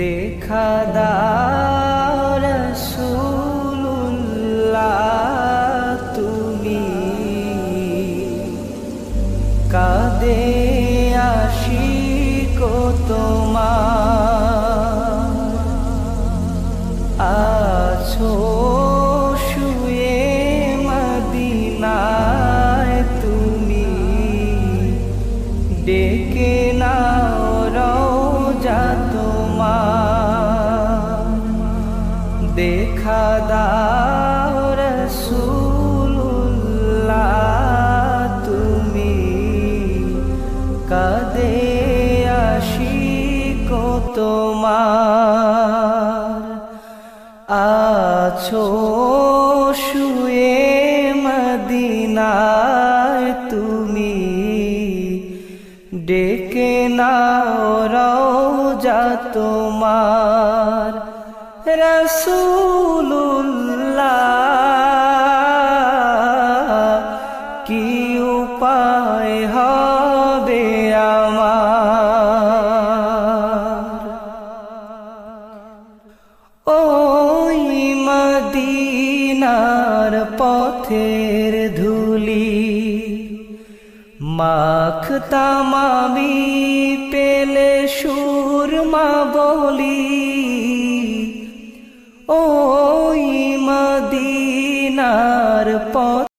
দেখা দাও রসুল্লাহ তুমি কাদে আশিক তোমার। আছো শুয়ে মদিনায় তুমি ডেকে নাও কাদে আশিক তোমার। আছো শুয়ে মদিনায় তুমি। ডেকে নাও রওজা তোমার। রসুল্লাহ কি উপায় হবে ওই মদিনার পথের ধুলি মাখতামামি পেলে সুরমা বলি। ওই মদিনার পথ